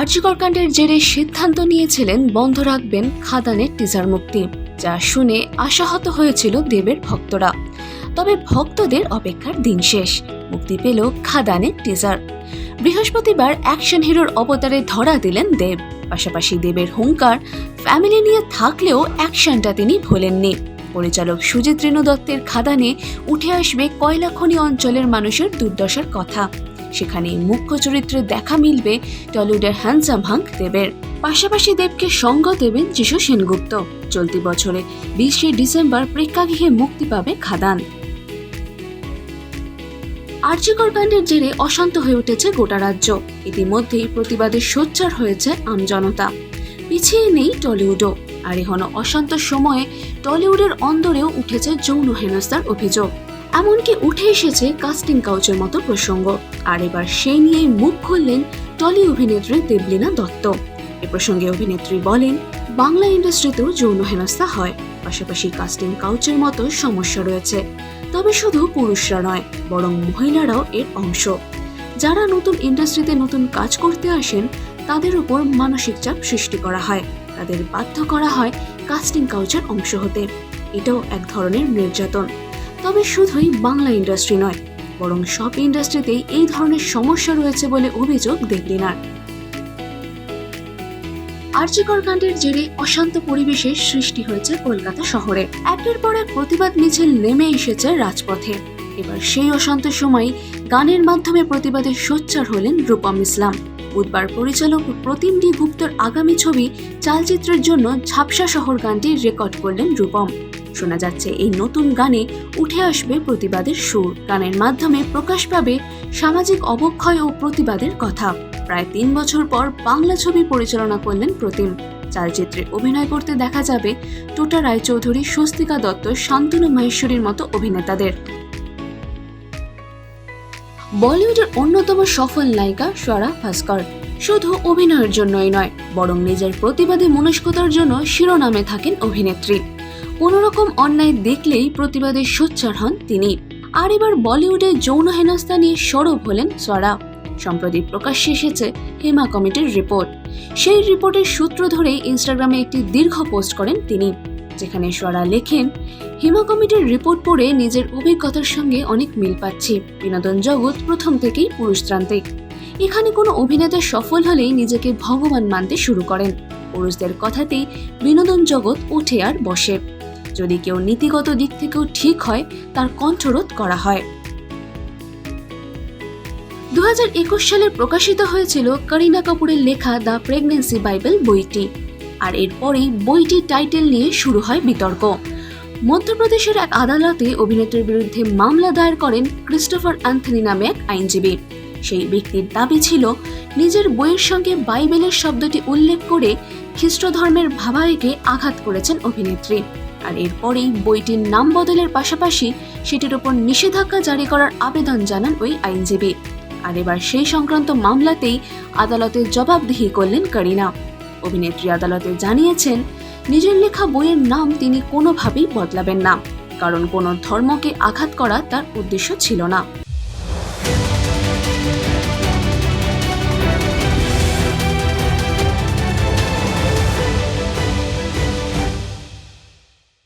আর্যিকর কাণ্ডের জেরে সিদ্ধান্ত নিয়েছিলেন বন্ধ রাখবেন খাদানের টিজার মুক্তি, যা শুনে আশাহত হয়েছিল দেবের ভক্তরা। তবে ভক্তদের অপেক্ষার দিন শেষ, মুক্তি পেল খাদানের টিজার। বৃহস্পতিবার অ্যাকশন হিরোর অবতারে ধরা দিলেন দেব, পাশাপাশি দেবের হুঙ্কার, ফ্যামিলি নিয়ে থাকলেও অ্যাকশনটা তিনি ভোলেননি। পরিচালক সুজিত রেণু দত্তের খাদানে উঠে আসবে কয়লা খনি অঞ্চলের মানুষের দুর্দশার কথা। সেখানে মুখ্য চরিত্রে দেখা মিলবে টলিউডের হ্যান্ডসাম হাঙ্ক দেবের। পাশাপাশি দেবকে সঙ্গ দেবেন যিশু সেনগুপ্ত। চলতি বছরে বিশে ডিসেম্বর প্রেক্ষাগৃহে মুক্তি পাবে খাদান। আর্যিকর কাণ্ডের জেরে অশান্ত হয়ে উঠেছে গোটা রাজ্য। ইতিমধ্যেই প্রতিবাদে সোচ্চার হয়েছে আমজনতা পিছিয়ে নেই টলিউডও, আর এখনও অশান্ত সময়ে টলিউডের অন্দরেও উঠেছে যৌন হেনস্থার অভিযোগ। এমনকি উঠে এসেছে কাস্টিং কাউচের মতো প্রসঙ্গ। আর এবার সেই নিয়েই মুখ খুললেন টলি অভিনেত্রী দেবলীনা দত্ত। এ প্রসঙ্গে অভিনেত্রী বলেন, বাংলা ইন্ডাস্ট্রিতেও যৌন হেনস্থা হয়। পাশাপাশি কাস্টিং কাউচের মতো সমস্যা রয়েছে। তবে শুধু পুরুষরা নয়, বরং মহিলারাও এর অংশ। যারা নতুন ইন্ডাস্ট্রিতে নতুন কাজ করতে আসেন, তাদের উপর মানসিক চাপ সৃষ্টি করা হয়। তাদের বাধ্য করা হয় কাস্টিং কাউচের অংশ হতে। এটাও এক ধরনের নির্যাতন। তবে শুধুই বাংলা ইন্ডাস্ট্রি নয়, বরং সব ইন্ডাস্ট্রিতেই এই ধরনের সমস্যা রয়েছে বলে অভিযোগ দেখলিনার আর্যিকর কাণ্ডের জেরে অশান্ত পরিবেশের সৃষ্টি হয়েছে কলকাতা শহরে। একের পর এক প্রতিবাদ মিছিল নেমে এসেছে রাজপথে। এবার সেই অশান্ত সময় গানের মাধ্যমে প্রতিবাদে সোচ্চার হলেন রূপম ইসলাম। বুধবার পরিচালক প্রতিম ডি গুপ্তর আগামী ছবি চালচিত্রের জন্য ঝাপসা শহর গানটি রেকর্ড করলেন রূপম। শোনা যাচ্ছে। এই নতুন গানে উঠে আসবে প্রতিবাদের সুর। গানের মাধ্যমে প্রকাশ পাবে সামাজিক অবক্ষয় ও প্রতিবাদের কথা। প্রায় তিন বছর পর বাংলা ছবি পরিচালনা করলেন প্রতিম। চলচ্চিত্রে অভিনয় করতে দেখা যাবে টোটা রায়চৌধুরী, স্বস্তিকা দত্ত, শান্তনু মাহেশ্বরীর মতো অভিনেতাদের। বলিউডের অন্যতম সফল নায়িকা স্বরা ভাস্কর। শুধু অভিনয়ের জন্যই নয়, বরং নিজের প্রতিবাদী মনস্কতার জন্য শিরোনামে থাকেন অভিনেত্রী। কোনো রকম অন্যায় দেখলেই প্রতিবাদে সোচ্চার হন তিনি। আর এবার বলিউডে যৌন হেনস্থা নিয়ে সরব হলেন স্বরা সম্প্রতি প্রকাশ্যে এসেছে হেমা কমিটির রিপোর্ট। সেই রিপোর্টের সূত্র ধরেই ইনস্টাগ্রামে একটি দীর্ঘ পোস্ট করেন তিনি, যেখানে স্বরা লেখেন, হিমা কমিটির রিপোর্ট পড়ে নিজের অভিজ্ঞতার সঙ্গে অনেক মিল পাচ্ছি। বিনোদন জগৎ প্রথম থেকেই পুরুষতান্ত্রিক। এখানে কোনো অভিনেতা সফল হলেই নিজেকে ভগবান মানতে শুরু করেন। পুরুষদের কথাতেই বিনোদন জগৎ ওঠে আর বসে। যদি কেউ নীতিগত দিক থেকেও ঠিক হয়, তার কণ্ঠরোধ করা হয়। দু সালে প্রকাশিত হয়েছিল করিনা কাপুরের লেখা দ্য প্রেগনেন্সি বাইবেল বইটি। আর এরপরেই বইটির টাইটেল নিয়ে শুরু হয় বিতর্ক। মধ্যপ্রদেশের এক আদালতে অভিনেত্রীর বিরুদ্ধে মামলা দায়ের করেন ক্রিস্টোফার অ্যান্থনি নামে এক আইনজীবী। সেই ব্যক্তির দাবি ছিল, নিজের বইয়ের সঙ্গে বাইবেলের শব্দটি উল্লেখ করে খ্রিস্ট ধর্মের ভাবাবেগে আঘাত করেছেন অভিনেত্রী। আর এরপরেই বইটির নাম বদলের পাশাপাশি সেটির উপর নিষেধাজ্ঞা জারি করার আবেদন জানান ওই আইনজীবী। আর এবার সেই সংক্রান্ত মামলাতেই আদালতে জবাবদিহি করলেন করিনা। অভিনেত্রী আদালতে জানিয়েছেন, নিজের লেখা বইয়ের নাম তিনি কোনোভাবেই বদলাবেন না, কারণ কোনো ধর্মকে আঘাত করা তার উদ্দেশ্য ছিল না।